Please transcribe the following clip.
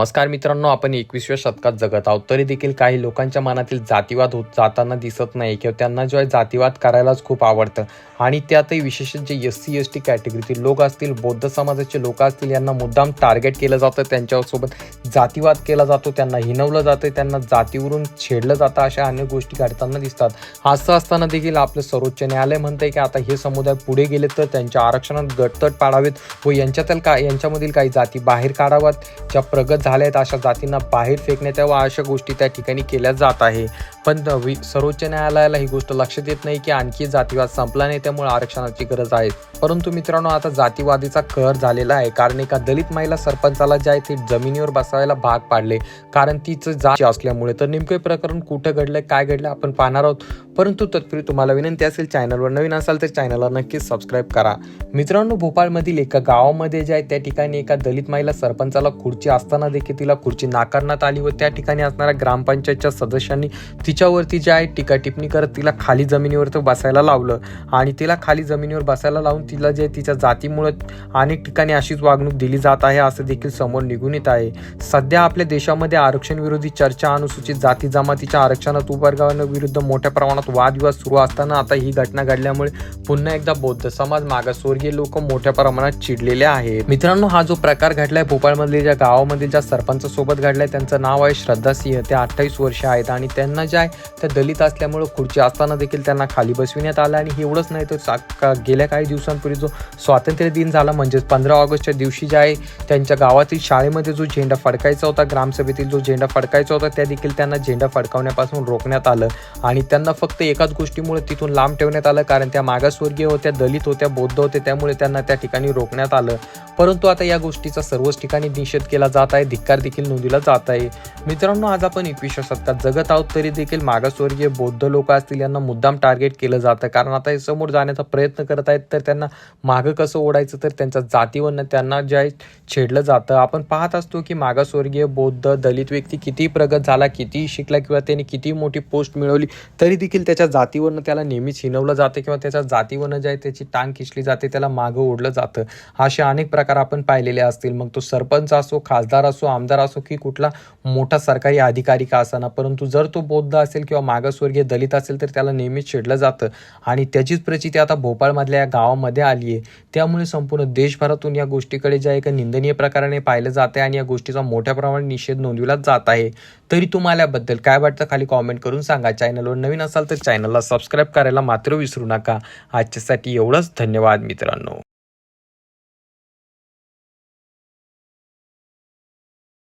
नमस्कार मित्रांनो आपण एकविसव्या शतकात जगत आहोत. तरी देखील काही लोकांच्या मनातील जातीवाद होत जाताना दिसत नाही किंवा त्यांना जो आहे जातीवाद करायलाच खूप आवडतं. आणि त्यातही विशेषतः जे एस सी एस टी कॅटेगरीतील लोक असतील बौद्ध समाजाचे लोक असतील यांना मुद्दाम टार्गेट केलं जातं त्यांच्यासोबत. जातीवाद केला जातो त्यांना हिनवलं जातं त्यांना जातीवरून छेडलं जातं अशा अनेक गोष्टी घडताना दिसतात. असं असताना देखील आपलं सर्वोच्च न्यायालय म्हणतंय की आता हे समुदाय पुढे गेले तर त्यांच्या आरक्षणात गटतट पाडावेत व यांच्यातील का यांच्यामधील काही जाती बाहेर काढाव्यात. ज्या प्रगत झाल्या आहेत अशा जातींना बाहेर फेकण्यात व अशा गोष्टी त्या ठिकाणी केल्या जात आहे. पण वि- सर्वोच्च न्यायालयाला ही गोष्ट लक्षात येत नाही की आणखी जातीवाद संपला नाही त्यामुळे आरक्षणाची गरज आहे. परंतु मित्रांनो आता जातीवादीचा कहर झालेला आहे. कारण एका दलित महिला सरपंचाला जे आहे ते जमिनीवर बसायला भाग पाडले कारण तिचं जात असल्यामुळे तर नेमकं प्रकरण कुठं घडलंय काय घडलं आपण पाहणार आहोत. परंतु तत्पूर्वी तुम्हाला विनंती असेल चॅनलवर नवीन असाल तर चॅनलला नक्कीच सबस्क्राईब करा. मित्रांनो भोपाळमधील एका गावामध्ये जे आहे त्या ठिकाणी एका दलित महिला सरपंचाला खुर्ची असताना देखील तिला खुर्ची नाकारण्यात आली व त्या ठिकाणी असणाऱ्या ग्रामपंचायतच्या सदस्यांनी तिच्यावरती जे आहे टीका टिप्पणी करत तिला खाली जमिनीवर तर बसायला लावलं. आणि तिला खाली जमिनीवर बसायला लावून तिला जे तिच्या जातीमुळे अनेक ठिकाणी अशीच वागणूक दिली जात आहे असं देखील समोर निघून येत आहे. सध्या आपल्या देशामध्ये आरक्षण विरोधी चर्चा अनुसूचित जाती जमातीच्या आरक्षणात विरुद्ध मोठ्या प्रमाणात वादविवाद सुरू असताना आता ही घटना घडल्यामुळे पुन्हा एकदा बौद्ध समाज मागासवर्गीय लोक मोठ्या प्रमाणात चिडलेले आहेत. मित्रांनो हा जो प्रकार घडलाय भोपाळमधील ज्या गावामध्ये ज्या सरपंचासोबत घडलाय त्यांचं नाव आहे श्रद्धा सिंह. ते अठ्ठावीस वर्ष आहेत आणि त्यांना जे आहे त्या दलित असल्यामुळे खुर्ची असताना देखील त्यांना खाली बसविण्यात आलं आणि एवढंच नाही तर सा- का- गेल्या काही दिवसांपूर्वी जो स्वातंत्र्य दिन झाला म्हणजेच पंधरा ऑगस्टच्या दिवशी जे आहे त्यांच्या गावातील शाळेमध्ये जो झेंडा फडकायचा होता ग्रामसभेतील जो झेंडा फडकायचा होता त्या देखील त्यांना झेंडा फडकावण्यापासून रोखण्यात आलं आणि त्यांना फक्त फक्त एकाच गोष्टीमुळे तिथून लांब ठेवण्यात आलं कारण त्या मागासवर्गीय होत्या दलित होत्या बौद्ध होत्या त्यामुळे त्यांना त्या ठिकाणी रोखण्यात आलं. परंतु आता या गोष्टीचा सर्वच ठिकाणी निषेध केला जात आहे धिक्कार देखील नोंदविला जात आहे. मित्रांनो आज आपण एकविसव्या सत्तात जगत आहोत तरी देखील मागासवर्गीय बौद्ध लोक असतील यांना मुद्दाम टार्गेट केलं जातं. कारण आता हे समोर जाण्याचा प्रयत्न करत आहेत तर त्यांना मागं कसं ओढायचं तर त्यांच्या जातीवरनं त्यांना जे आहे छेडलं जातं. आपण पाहत असतो की मागासवर्गीय बौद्ध दलित व्यक्ती किती प्रगत झाला किती शिकला किंवा त्यांनी किती मोठी पोस्ट मिळवली तरी देखील त्याच्या जातीवरनं त्याला नेहमीच हिनवलं जातं किंवा त्याच्या जातीवरनं जे आहे त्याची टांग खिचली जाते त्याला मागं ओढलं जातं. असे अनेक प्रकार आपण पाहिलेले असतील. मग तो सरपंच असो खासदार असो आमदार असो की कुठला मोठा सरकारी अधिकारी का असाना परंतु जर तो बौद्ध असेल किंवा मागासवर्गीय दलित असेल तर त्याला नेहमीच छेडलं जातं. आणि त्याचीच प्रचिती आता भोपाळमधल्या या गावामध्ये आली आहे. त्यामुळे संपूर्ण देशभरातून या गोष्टीकडे ज्या एका निंदनीय प्रकाराने पाहिलं जात आहे आणि या गोष्टीचा मोठ्या प्रमाणात निषेध नोंदविला जात आहे. तरी तुम्हाला याबद्दल काय वाटतं? खाली कॉमेंट करून सांगा. चॅनलवर नवीन असाल तर चॅनलला सबस्क्राईब करायला मात्र विसरू नका. आजच्यासाठी एवढंच. धन्यवाद मित्रांनो.